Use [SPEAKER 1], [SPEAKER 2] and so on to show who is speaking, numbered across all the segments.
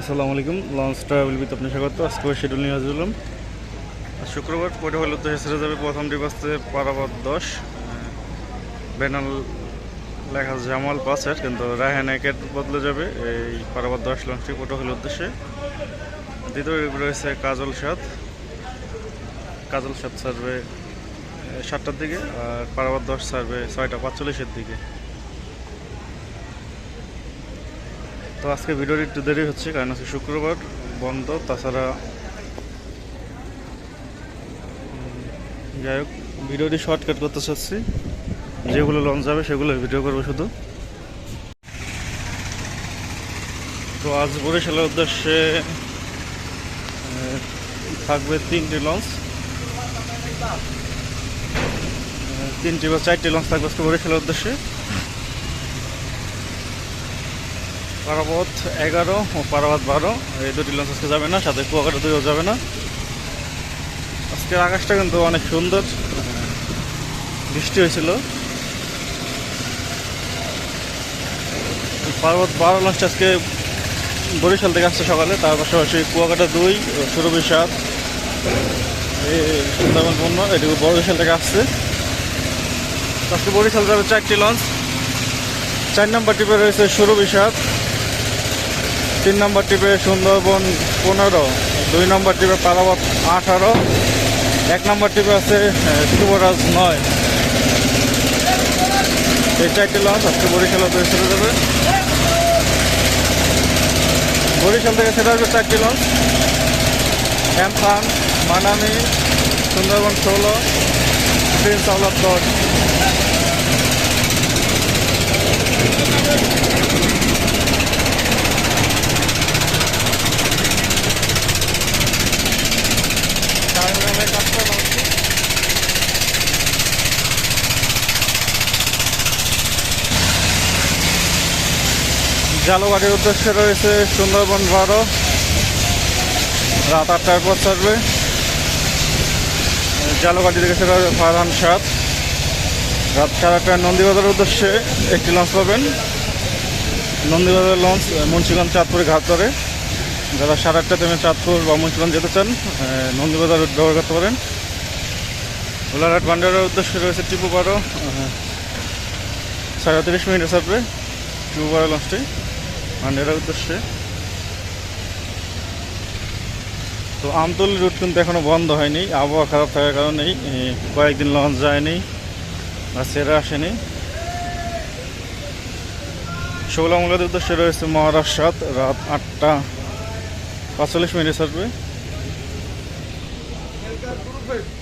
[SPEAKER 1] আসসালামু আলাইকুম launch travel বিত আপনার স্বাগত। আজকে শিডিউল নিয়ে হাজির শুক্রবার পরে হলে তো হেসে যাবে প্রথম ডিপ আসতে পারাবাদ দশ বেনাল লেখা জামাল পাঁচের কিন্তু রায়হান একের বদলে যাবে। এই পারাবাদ দশ লঞ্চটি হলে উদ্দেশ্যে। দ্বিতীয় ডিপ রয়েছে কাজল সাত। কাজল সাত সার্ভে সাতটার দিকে, আর পারাবাদ দশ সার্ভে ছয়টা পাঁচচল্লিশের দিকে। তো আজকে ভিডিওটি একটু দেরি হচ্ছে, কারণ আজকে শুক্রবার, বন্ধ। তাছাড়া যাই হোক, ভিডিওটি শর্টকাট করতে চাচ্ছি। যেগুলো লঞ্চ যাবে সেগুলো ভিডিও করব শুধু। তো আজ বরিশালের উদ্দেশ্যে থাকবে তিনটি লঞ্চ তিনটি বা চারটি লঞ্চ থাকবে আজকে বরিশালের উদ্দেশ্যে। পারাবত এগারো ও পারাবত বারো। এই দুটি লঞ্চ আজকে যাবে না, সাথে কুয়াকাটা দুইও যাবে না। আজকের আকাশটা কিন্তু অনেক সুন্দর। বৃষ্টি হয়েছিল। পার্বত বারো লঞ্চটা আজকে বরিশাল থেকে আসছে সকালে, তার পাশাপাশি কুয়াকাটা দুই সুরভি সাত। এই সুন্দরবন পণ্য এটুকু বরিশাল থেকে আসছে। আজকে বরিশাল যাবে চারটি লঞ্চ চার নম্বর টিপে রয়েছে সুরভি সাত। তিন নম্বর টিপে সুন্দরবন পনেরো, দুই নম্বর টিপে পারাবত আঠারো, এক নম্বর টিপে আছে শুভরাজ নয়। এই চারটি লঞ্চ আজকে বরিশাল ছেড়ে যাবে। বরিশাল থেকে ছেড়ে আসবে চারটি লঞ্চ এমফান, মানামি, সুন্দরবন ষোলো, প্রিন্স আউলাদ দশ। জালবাড়ির উদ্দেশ্যে রয়েছে সুন্দরবন বারো রাত আটটার পর ছাড়বে জালগাড়ি থেকে সেটা ফারহান সাত রাত সাড়ে আটটায় নন্দীবাজারের উদ্দেশ্যে একটি লঞ্চ পাবেন। নন্দীবাজার লঞ্চ মুন্সিগঞ্জ চাঁদপুরে ঘাট ধরে। যারা সাড়ে আটটা থেকে চাঁদপুর বা মুন্সিগঞ্জ যেতে চান নন্দীবাজার ব্যবহার করতে পারেন। গোলাঘাট বান্ডারের উদ্দেশ্যে রয়েছে টিপু বারো সাড়ে তিরিশ মিনিটে ছাড়বে টিপু বারো লঞ্চটি। বান্ডারের উদ্দেশ্যে। তো আমতলি রুট কিন্তু এখনও বন্ধ হয়নি, আবহাওয়া খারাপ থাকার কারণেই কয়েকদিন লঞ্চ যায়নি বা সেরা আসেনি। ষোলামূলের উদ্দেশ্যে রয়েছে মহারাষ্ট্র রাত আটটা পাঁচচল্লিশ মিনিটে ছাড়বে।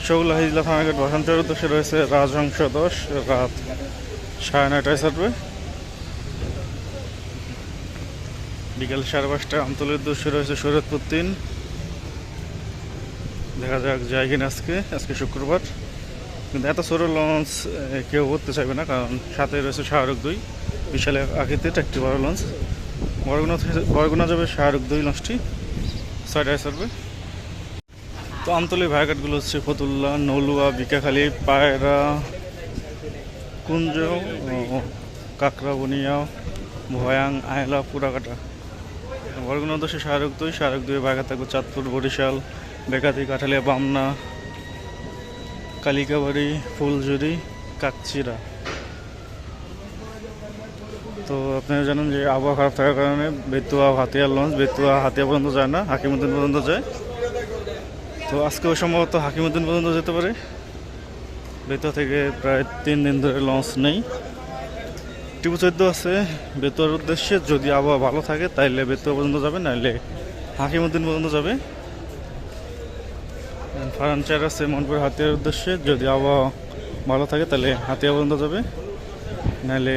[SPEAKER 1] শৌলা হিজলা থানাঘাট বসন্তের উদ্দেশ্যে রয়েছে রাজহংস দশ, রাত সাড়ে নয়টায় ছাড়বে। বিকেল সাড়ে পাঁচটা, আমতলের উদ্দেশ্যে রয়েছে শরৎপুর তিন। দেখা যাক যায় কিনা আজকে আজকে শুক্রবার। কিন্তু এত ছোটো লঞ্চ কেউ করতে চাইবে না, কারণ সাথে রয়েছে শাহরুখ দুই, বিশাল আকৃতির একটি বড় লঞ্চ। বরগুনা বরগুনা যাবে শাহরুখ দুই লঞ্চটি, ছয়টায় ছাড়বে। তো আমতলি ভাইঘাটগুলো হচ্ছে ফতুল্লা, নলুয়া, বিকাখালী, পায়রা, কুঞ্জ, ও বনিয়া, ভয়াং, আয়লা, পুরাকাটা। বরগুনা উদ্দেশ্যে শাহরুখ দুই শাহরুখ দুই ভাইঘাট থাকবে চাঁদপুর, বরিশাল, বেকাতি, কাঠালিয়া, বামনা, কালিকাবাড়ি, ফুলঝুরি, কাকচিরা। তো আপনারা জানেন যে আবহাওয়া খারাপ থাকার কারণে বেতুয়া হাতিয়ার লঞ্চ, বেতুয়া, হাতিয়া পর্যন্ত যায় না, হাকিমুদ্দিন পর্যন্ত যায়। তো আজকেও সম্ভবত হাকিমুদ্দিন পর্যন্ত যেতে পারে। বেতুয়া থেকে প্রায় তিন দিন ধরে লঞ্চ নেই। টিপু চোদ্দ আছে, বেতুয়ার উদ্দেশ্যে যদি আবহাওয়া ভালো থাকে, তাইলে বেতুয়া পর্যন্ত যাবে নাহলে হাকিমুদ্দিন পর্যন্ত যাবে। ফার্নিচার আছে মনপুর হাতিয়ার উদ্দেশ্যে, যদি আবহাওয়া ভালো থাকে তাহলে হাতিয়া পর্যন্ত যাবে নাহলে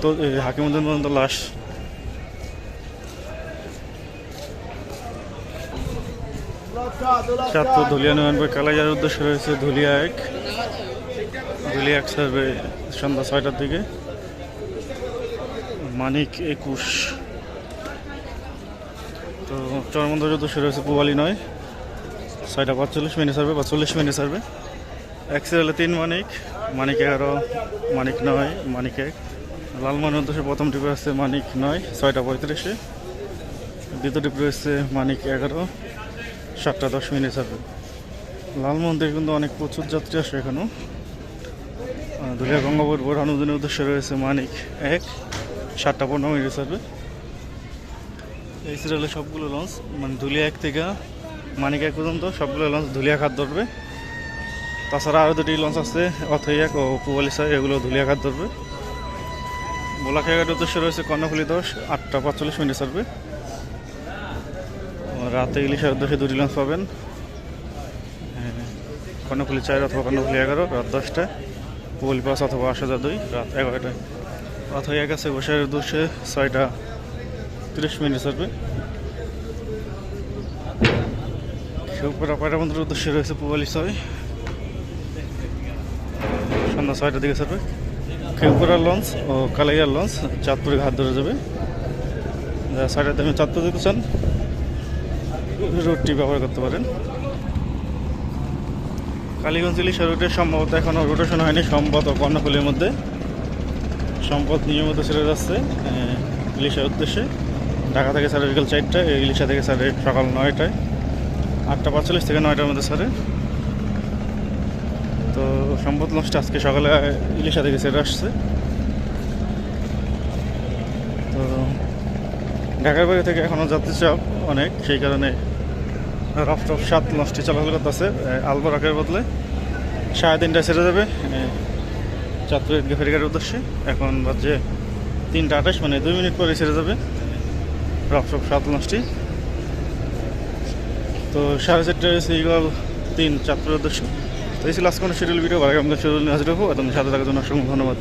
[SPEAKER 1] তো হাকিমুদ্দিন পর্যন্ত লাশ। চাঁদপুর ধুলিয়া নয়নপুর কালাইয়ার উদ্দেশ্যে রয়েছে ধুলিয়া এক। ধুলিয়া এক সার্ভে সন্ধ্যা ছয়টার দিকে। মানিক একুশ। তো চরমন্দার উদ্দেশ্যে রয়েছে পুবালি নয়। ছয়টা পাঁচচল্লিশ মিনিট সারবে বা চল্লিশ মিনিট সারবে এক সিরিয়ালে তিন মানিক মানিক এগারো, মানিক নয়, মানিক এক। লালমোহন উদ্দেশ্যে প্রথম টিপে আছে মানিক নয়, ছয়টা পঁয়ত্রিশে। দ্বিতীয় ট্রিপ রয়েছে মানিক এগারো, সাতটা দশ মিনিট ছাড়বে। লাল মন্দির কিন্তু অনেক প্রচুর যাত্রী আসে এখানেও। দুলিয়া গঙ্গাপুর, বোরহানুদ্দিনের উদ্দেশ্যে রয়েছে মানিক এক। সাতটা পনেরো মিনিট ছাড়বে এই সিরিয়ালে সবগুলো লঞ্চ মানে ধুলিয়া এক থেকে মানিক এক পর্যন্ত সবগুলো লঞ্চ ধুলিয়া খাত ধরবে। তাছাড়া আরও দুটি লঞ্চ আছে অথই এক ও পুয়ালিসা এগুলো ধুলিয়া খাত ধরবে। বোলাখাঘাটের উদ্দেশ্যে রয়েছে কর্ণফুলি দশ আটটা পাঁচচল্লিশ মিনিট ও রাতে ইলিশের উদ্দেশ্যে দুটি লঞ্চ পাবেন। হ্যাঁ, কর্ণফুলি চার অথবা কর্ণফুলি এগারো রাত দশটায়। পুয়ালি পাঁচ অথবা আট হাজার দুই রাত এগারোটায়। এক আছে বসের উদ্দেশ্যে ছয়টা তিরিশ মিনিট ছাড়বে শিবপুরা কয়টা বন্ধুর উদ্দেশ্যে রয়েছে পুয়ালি ছয়। সন্ধ্যা ছয়টার দিকে ছাড়বে খেলপুরা লঞ্চ ও কালাইয়ার লঞ্চ চাঁদপুরে ঘাট ধরে যাবে। যারা ছয়টার দামে চাঁদপুর যেতে চান রুটটি ব্যবহার করতে পারেন। কালীগঞ্জ ইলিশা রুটে সম্ভবত এখনও রোটেশন হয়নি ও কর্ণফুলির মধ্যে। সম্পদ নিয়মিত ছেড়ে যাচ্ছে ইলিশার উদ্দেশ্যে। ঢাকা থেকে সাড়ে বিকেল চারটায় ইলিশা থেকে সাড়ে সকাল নয়টায়। আটটা পাঁচচল্লিশ থেকে নয়টার মধ্যে সাড়ে তো সম্পদ লঞ্চটা আজকে সকালে ইলিশা থেকে ছেড়ে আসছে। তো ঢাকার বাইরে থেকে এখনও যাত্রী চাপ অনেক, সেই কারণে রফ টফ সাত লঞ্চটি চলাচল করতেছে আলবরাকের বদলে। সাড়ে তিনটায় ছেড়ে যাবে চাঁদপুর ঈদগাহ ফেরিঘাটের উদ্দেশ্যে। এখন বাজে তিনটা আঠাশ মানে দুই মিনিট পরে ছেড়ে যাবে। রপসপ সাত মাসটি। তো সাড়ে চারটে সিগল তিন চাঁদপুরের উদ্দেশ্য। তো এই ছিল আজকে শিডিউল ভিডিও আমাদের শিডিউল নিয়ে হব এবং সাথে থাকার জন্য অসংখ্য ধন্যবাদ।